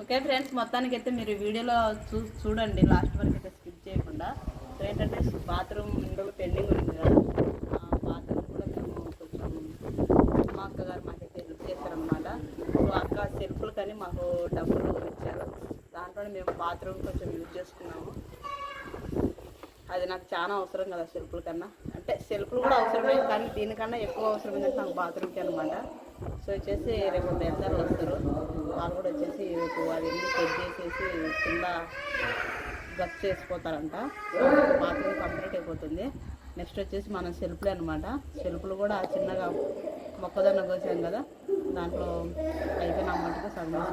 Okay friends మొత్తానికి అయితే మీరు వీడియోలో చూ చూడండి. లాస్ట్ వరకు అయితే స్కిప్ చేయకుండా. ఏంటంటే బాత్రూమ్ ఇందులో పెండింగ్ ఉంది కదా. ఆ బాత్రూమ్ కూడా మేము కొంచెం మా అక్కగారు మాకైతే హెల్ప్ చేశారనమాట సో అక్క సెల్ఫ్లు కానీ మాకు డబ్బులు ఇచ్చారు. దాంట్లోనే మేము బాత్రూమ్ కొంచెం యూజ్ చేసుకున్నాము. అది నాకు చాలా అవసరం కదా సెల్ఫ్ల కన్నా. అంటే సెల్ఫ్లు కూడా అవసరమే కానీ దీనికన్నా ఎక్కువ అవసరం ఏంటంటే నాకు బాత్రూమ్కి అనమాట సో వచ్చేసి రేపు బెందర్లు వస్తారు. వాళ్ళు కూడా వచ్చేసి రేపు అవన్నీ సెట్ చేసేసి కింద గప్ చేసిపోతారంట. బాత్రూమ్ కంప్లీట్ అయిపోతుంది. నెక్స్ట్ వచ్చేసి మనం సెల్ఫ్లే అనమాట సెల్ఫ్లు కూడా చిన్నగా మొక్కజొన్న కోసాం కదా దాంట్లో అయిపోయిన అమౌంట్కి సగం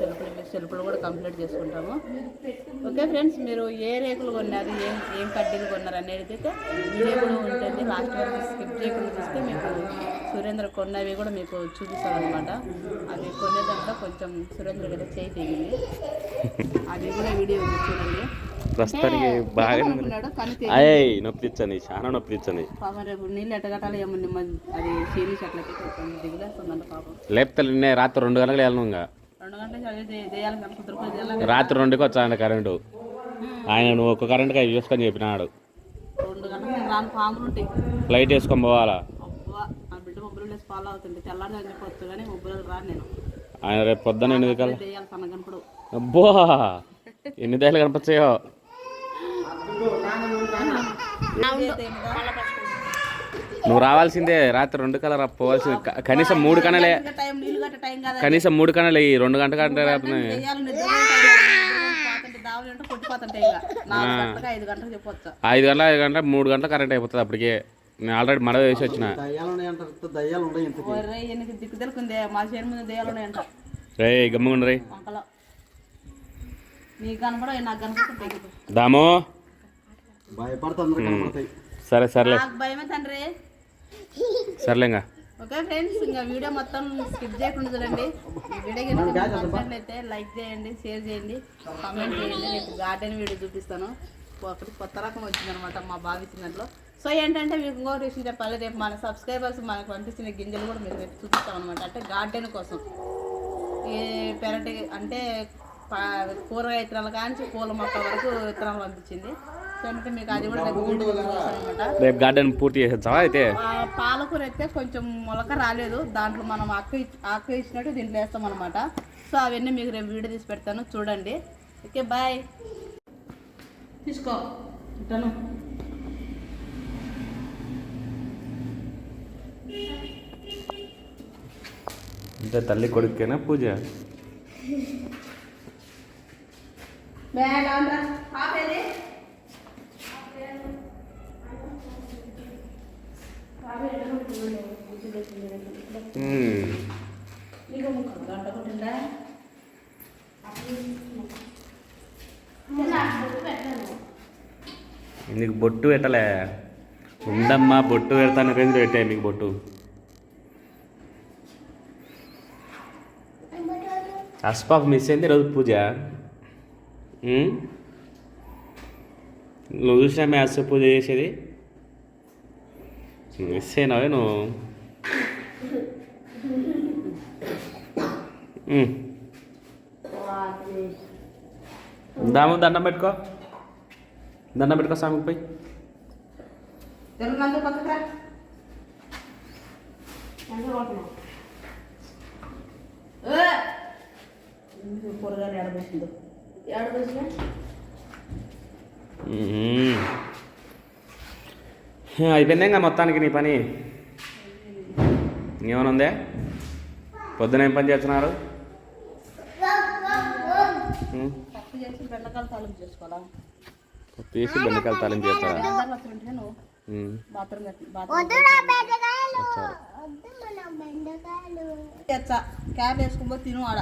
సెల్ఫ్లు సెల్ఫ్లు కూడా కంప్లీట్ చేసుకుంటాము. ఓకే ఫ్రెండ్స్ మీరు ఏ రేకులు కొన్నారు ఏం ఏం కడ్డీలు కొన్నారు అనేది అయితే వీడియో కూడా ఉంటుంది. లాస్ట్ వరకు స్కిప్ చేయకుండా చూస్తే మీకు సురేంద్ర కొన్నవి కూడా మీకు చూపిస్తాను అనమాట అవి కొనే దాంట్లో కొంచెం సురేంద్ర గారి చేయి తెగింది. అది కూడా వీడియో చూడండి. ప్రస్తుతానికి బాగా నొప్పిచ్చని చాలా నొప్పిచ్చని పాపం రేపు నీళ్ళు ఎట్టగట్టాలి ఏమో నిమ్మ అది చీని చెట్లకి కొంచెం దిగులేస్తుందంట పాపం. లేకపోతే నిన్నే రాత్రి రెండు గంటలకు వెళ్ళను ఇంకా. రాత్రి రెండుకి వచ్చాను కరెంటు. ఆయన నువ్వు ఒక్క కరెంట్కి అవి చూసుకొని చెప్పినాడు. లైట్ వేసుకొని పోవాలా? ఆయన రేపు పొద్దున్న ఎనిమిది కల్లా? అబ్బో! ఎన్ని దయలు కనిపించాయో నువ్వు రావాల్సిందే రాత్రి రెండు కల్లా పోవాల్సింది. కనీసం మూడు కనలే కనీసం మూడు కనలే ఈ రెండు నాలుగు గంటలకు ఐదు గంటల ఐదు గంటల మూడు గంటల కరెంట్ అయిపోతుంది అప్పటికే. నేను ఆల్రెడీ మడవ వేసి వచ్చిన. రే గమ్ముగుండు రే దాము. సరే సర్లే. నాకు భయమే తండ్రి. సర్లే ఓకే ఫ్రెండ్స్ ఇంకా వీడియో మొత్తం స్కిప్ చేయకుండా చూడండి. వీడియో నచ్చినట్లయితే లైక్ చేయండి షేర్ చేయండి కామెంట్ చేయండి. రేపు గార్డెన్ వీడియో చూపిస్తాను. ఒకటి కొత్త రకం వచ్చిందనమాట మా బావి సో ఏంటంటే మీకు ఇంకొకటి విషయం చెప్పాలి రేపు మన సబ్స్క్రైబర్స్ మనకు పంపించిన గింజలు కూడా మీకు రేపు చూపిస్తాం అనమాట. అంటే గార్డెన్ కోసం. ఈ పెరటి అంటే కూరగాయ విత్తనాలు కాంచి పూల మొక్క వరకు విత్తనాలు పంపించింది. సో అంటే మీకు అది కూడా రేపు గార్డెన్ పూర్తి చేసేస్తావా అయితే? పాలకూర అయితే కొంచెం మొలక రాలేదు. దాంట్లో మనం ఇచ్- అక్క ఇచ్చినట్టు దీంట్లో వేస్తాం అనమాట సో అవన్నీ మీకు రేపు వీడియో తీసి పెడతాను. చూడండి. Okay bye. తీసుకో. ఇట్టాను అంటే తల్లి కొడుకేనా పూజ? మ్మ్. నీకు బొట్టు పెట్టలే. ఉండమ్మా బొట్టు పెడతాను రేంజ్ పెట్టాయి నీకు బొట్టు? అస్పాఫ్ మిస్ అయింది రోజు పూజ. నువ్వు చూసినా మ్యాథ్స్ పూజ చేసేది? మిస్ అయినావే నువ్వు? దాము దండం పెట్టుకో. దండం పెట్టుకో స్వామికి పోయి. కూరగాయలు. అయిపోయిందా ఇంకా మొత్తానికి నీ పని? ఏమైనా ఉందే? పొద్దున ఏం పని చేస్తున్నారు. పప్పు చేసి బెండకాయలు తాలింపు చేసుకోవాలా? బెండకాయలు తాలింపు చేస్తారా? క్యాబ్ తిను ఆడ.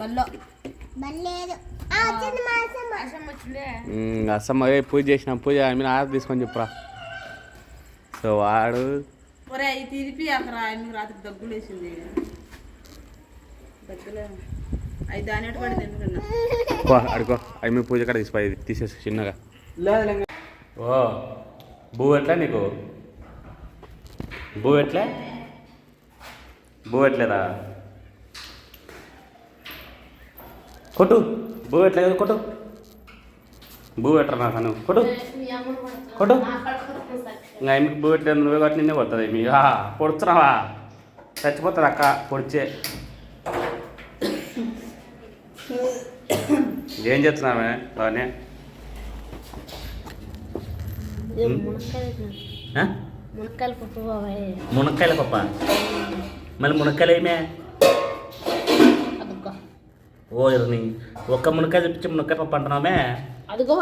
బల్లో. అసమ్మ. పూజ చేసిన పూజ ఐ మీన్ ఆర్డర్ తీసుకొని చెప్పురా. సో వాడు ఒరే తిరిపి అక్కడ రాత్రి దగ్గులు వేసింది దగ్గులే. అడుకో. పూజ కడ తీసిపోయి తీసేసి చిన్నగా. లేదు ఓ భూ ఎట్లా నీకు? భూ ఎట్లా? భూ ఎట్లేదా? కొట్టు. భూ ఎట్లేదు కొట్టు. బూ పెట్టరా నాకు నువ్వు? కొట్టు. కొట్టు. ఇంకా ఆమెకి భూ ఎట్లేదు నువ్వే కాబట్టి నిన్నే కొడుతుంది మీ. పొడుచున్నావా చచ్చిపోతుంది అక్క పొడిచే. ఏం చేస్తున్నావే బాగానే మునక్కాయలు పప్పు మళ్ళీ మునక్కాయలు ఏమే? ఓ ఇరని ఒక్క మునక్కాయ తెప్పించి మునక్కాయ పప్పు అంటున్నామే అదిగో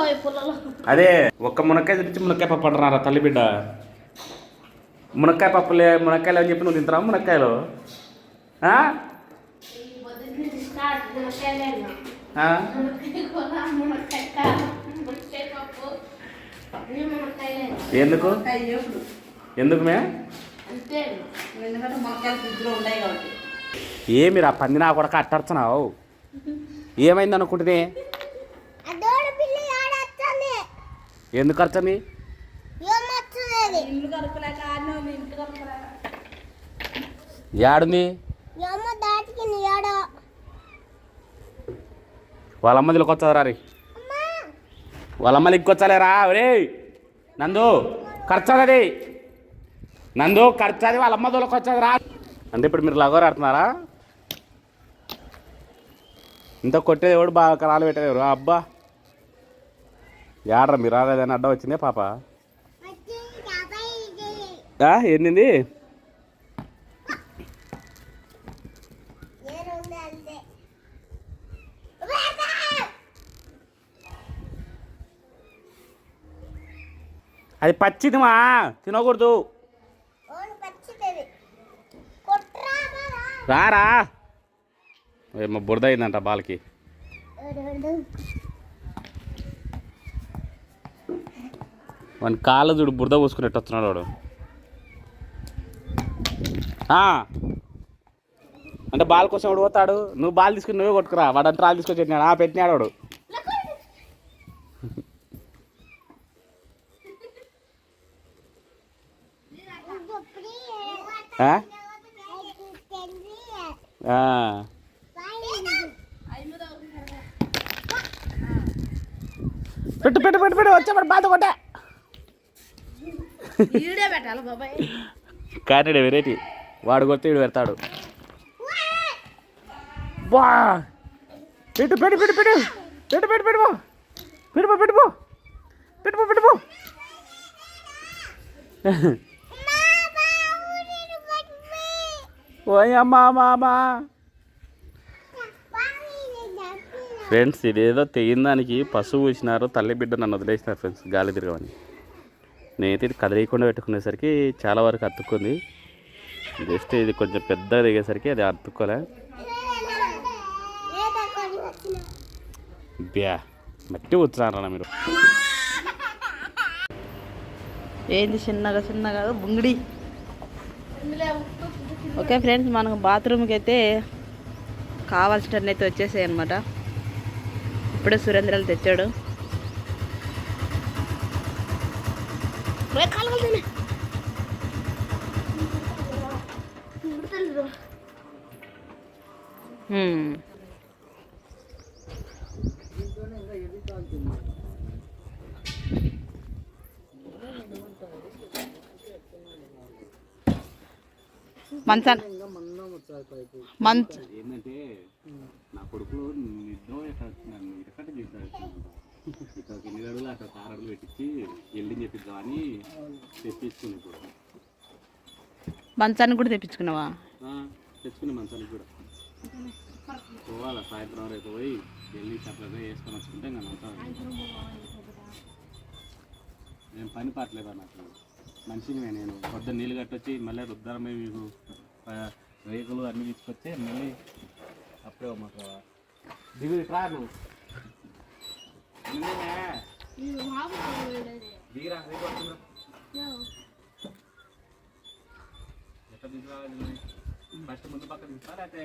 అదే ఒక్క మునక్కాయ తెప్పించి మునక్కాయ పప్పు అంటున్నారా తల్లి బిడ్డ? మునక్కాయ పప్పులే మునక్కాయలు అని చెప్పి నువ్వు తింటున్నావు మునక్కాయలు? ఆ? ఎందుకు? ఎందుకు మే? ఏ మీరు ఆ పంది నా కొడక అట్టర్చనావు ఏమైంది అనుకుంటుంది ఎందుకు ఖర్చని ఇల్లు వాళ్ళ అమ్మ దిలకొచ్చా రా రే? వాళ్ళ అమ్మ లిక్కొచ్చలేరా ఒరే! నందు ఖర్చది నందు ఖర్చది వాళ్ళ అమ్మ దొలకొచ్చది రా. అంటే ఇప్పుడు మీరు లగోరు ఆడుతున్నారా? ఇంత కొట్టేది ఎవడు? బాగా కరాలు పెట్టేవారు అబ్బా! ఏడ్రా మీరు రాలేదని అడ్డం వచ్చిందే పాప. ఏంది అది పచ్చిదిమా తినకూడదు. రారా. ఏమో బురద అయిందంట బాలకి. వాని కాళ్ళు చూడు బురద పూసుకునేట్టు వస్తున్నాడు వాడు. అంటే బాల్ కోసం వాడు పోతాడు? నువ్వు బాల్ తీసుకుని నువ్వే కొట్టుకురా. వాడు అంటే రాళ్ళు తీసుకొచ్చి పెట్టినాడు ఆ పెట్టినాడు వాడు ఆ? ఆ. పెట్టు పెట్టు పెట్టు పెట్టు వచ్చాడు బాధ కొట్టే. కానడే వెరైటీ. వాడు కొడితే వీడు పెడతాడు. బా. పెట్టు పెట్టు పెట్టు పెట్టు. పెట్టు పెట్టు పెట్టుపో పెట్టుపో పెట్టుపో పెట్టుపో పెట్టుపో ఓయ్ అమ్మా అమ్మా అమ్మా ఫ్రెండ్స్ ఇదేదో తెగిన దానికి పశువు ఇచ్చినారు తల్లి బిడ్డ నన్ను వదిలేసినారు ఫ్రెండ్స్ గాలి తిరగమని. నేనైతే ఇది కదిలేయకుండా పెట్టుకునేసరికి చాలా వరకు అతుక్కుంది. జస్ట్ ఇది కొంచెం పెద్దగా దిగేసరికి అది అతుక్కోలే. బ్యా మట్టి వచ్చారా మీరు. ఏంది చిన్నగా చిన్నగా బుంగిడి. ఓకే ఫ్రెండ్స్ మనకు బాత్రూమ్కి అయితే కావాల్సినవి అయితే వచ్చేసాయి అనమాట ఇప్పుడే సురేంద్రలు తెచ్చాడు Hmm. మంచ్. ఏంటంటే నా కొడుకులు నిద్ర ఇరకట్ట చేశాడు ఇక్కడ ఎన్ని అడుగులు అక్కడ ఆరు అడుగులు పెట్టించి వెళ్ళి చెప్పిద్దామని తెప్పించుకుని ఇప్పుడు. మంచాన్ని కూడా తెప్పించుకున్నావా? మంచానికి కూడా. పోవాలా సాయంత్రం రేపు పోయి వెళ్ళి చెప్పలేదు వేసుకొని వచ్చుకుంటే ఇంకా నేను పని పాటలేదా నాకు? మనిషిని నేను పొద్దున్న నీళ్ళు కట్టొచ్చి మళ్ళీ రుద్దారమే మీకు రేకులు అన్నీ తీసుకొచ్చి మళ్ళీ అప్పుడే మాకు దిగు ఇట్రా నువ్వు. నిన్నేనే. దిగిరా రేపు వస్తుందా ఎట్లా దిగురావాలి ఫస్ట్ ముందు పక్క దిగుతా లేకపోతే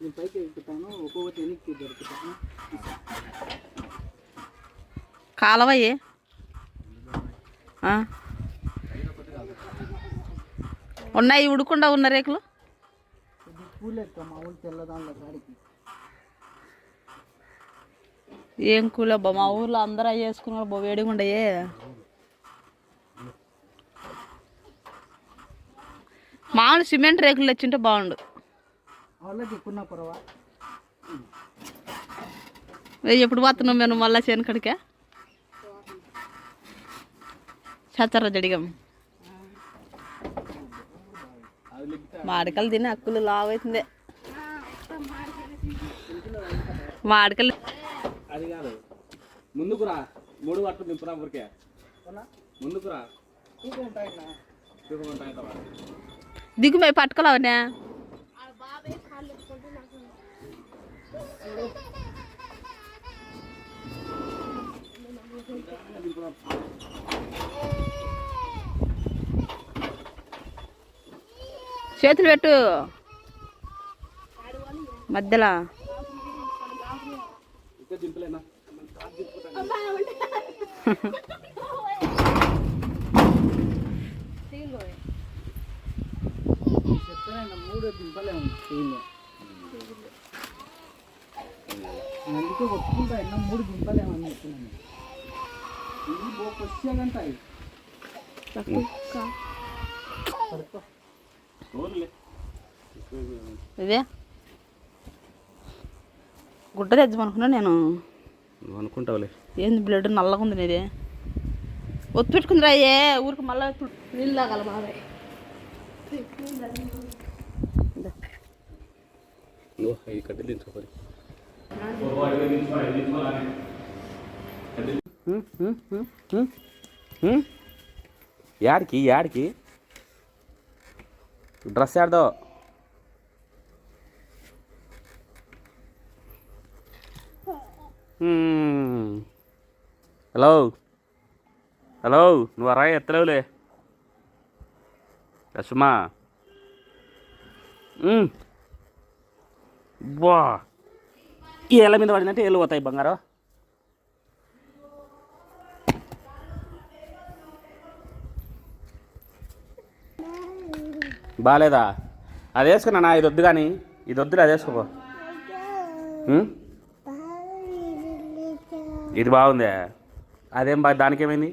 నేను పైకి ఎక్కుతాను ఒక్కొక్కటి వెనక్కి దొరుకుతాను. కాలవయ్యే. ఆ. ఉన్నాయి ఉడకుండా ఉన్న రేకులు? ఏం కూల్ అబ్బా మా ఊర్లో అందరూ అవి వేసుకున్నారు బా వేడిగా ఉండయే మామూలు సిమెంట్ రేకులు తెచ్చింటే బాగుండు. ఎప్పుడు పోతున్నావు మేము మళ్ళా చేనుకడికే? చచ్చరా జడిగం? మాడికలు తిని అక్కులు లావైతుంది. మాడికలు అది కాదు. ముందుకు రా. మూడు పట్టు నింపురా ఊరికే. ముందుకు రా. దిగుమై పట్టుకోలేవనే. చేతులు పెట్టు. మధ్యలో. మూడు చెయ్యి అందుకే ఒప్పుకుంటా ఎన్నో మూడు దింపలేము అని చెప్తున్నాను ఇది. బో వచ్చాకంటాయి ఇదే గుడ్డ తెచ్చమనుకున్నా నేను. అనుకుంటావులే. ఏంది బ్లడ్ నల్లగా ఉంది నీది? ఒత్తి పెట్టుకుందిరా అయ్యే ఊరికి మళ్ళీ నీళ్ళు తాగాలి బాబాయ్. యాడికి యాడికి? డ్రెస్ యాడదో హలో హలో నువ్వు అరా ఎత్తలేవులే రసుమా బా ఈ ఏళ్ళ మీద పడిందంటే ఏళ్ళు పోతాయి బంగారం బాగాలేదా అది వేసుకున్నా ఇది వద్దు కానీ ఇది వద్దులే అది వేసుకోపో? ఇది బాగుందే. అదేం బా దానికి ఏమైంది?